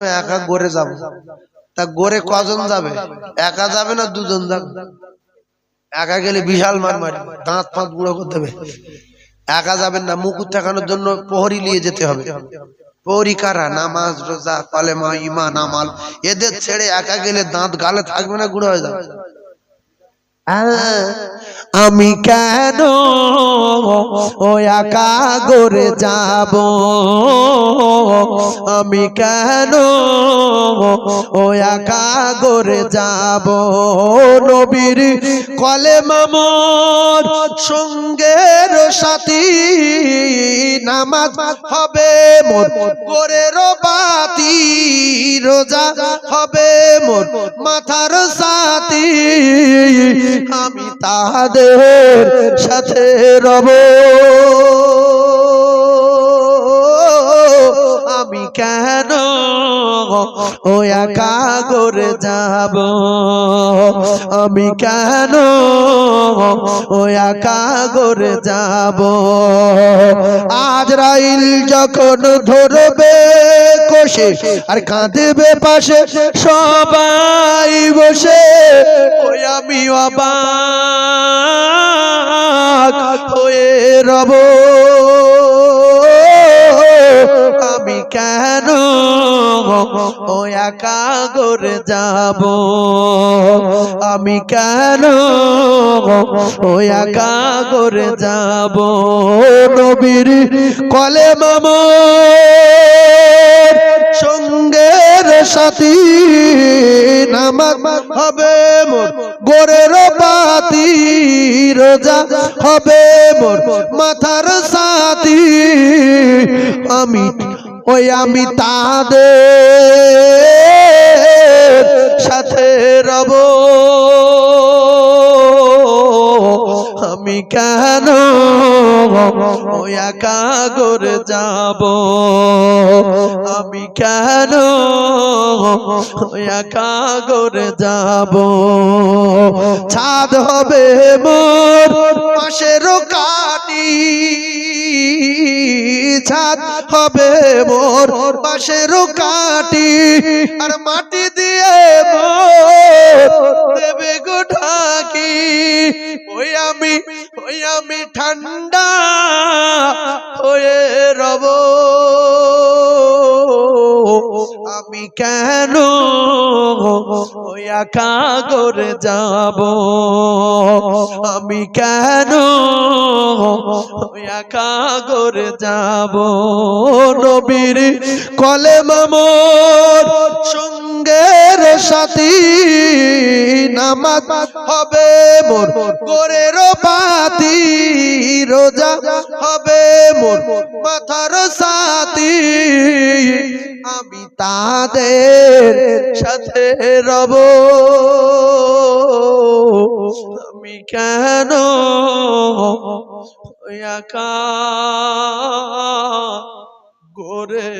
একা গড়ে যাব। তা গড়ে কজন যাবে? একা যাবে না দুজন যাবে? একা গেলে বিশাল মার মারি দাঁত ফাঁত গুঁড়ো করতে হবে। একা যাবেন না, মুকুট ঠেকানোর জন্য প্রহরী নিয়ে যেতে হবে। প্রহরী কারা? নামাজ, রোজা, কলেমা ইমান আমাল। এদের ছেড়ে একা গেলে দাঁত গালে থাকবে না, গুঁড়ো হয়ে যাবে। আমি কেন ও একা গড়ে যাব? আমি কেন ও একা গড়ে যাব? নবীর কলে মামর সঙ্গের সাথী নামাজ হবে মোর গোরের বাতি রোজা হবে মোর মাথার সাথী আমি তাহাদের সাথে রব। আমি কেন ও একা করে যাব। আমি কেন ও একা করে যাব? আজ রাইল যখন ধরবে কষে আর কাঁদবে পাশে, সবাই বসে, ওই আমি অবাক হয়ে রব। আমি কেন ও একা করে যাব। আমি কেন ও একা করে যাব? নবীর কলে মামর সঙ্গের সাথী নামাজ হবে মোর। গোরের পাতি রোজা হবে মোর। মাথার সাথী আমি ওই আমি তাদের সাথে রব। আমি কেন ওয়া একা করে যাব? আমি কেন একা করে যাব। ছাদ হবে মোর পাশের কাটি ছাদ হবে মোর পাশের কাটি আর মাটি দিয়ে দেবে গো ঢাকি। ওই আমি ওই আমি ঠান্ডা হয়ে রব। আমি কেন একা করে যাব? আমি কেন একা করে যাব? নবীর কলে মামর সঙ্গের সাথী নামাজ হবে মোর, গোরের পাতি রোজা হবে মোর, মাথার সাথী আমি তাদের সাথে রব। আমি কেন একা গড়ে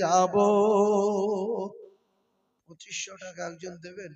যাব? পঁচিশশো টাকা একজন দেবেন?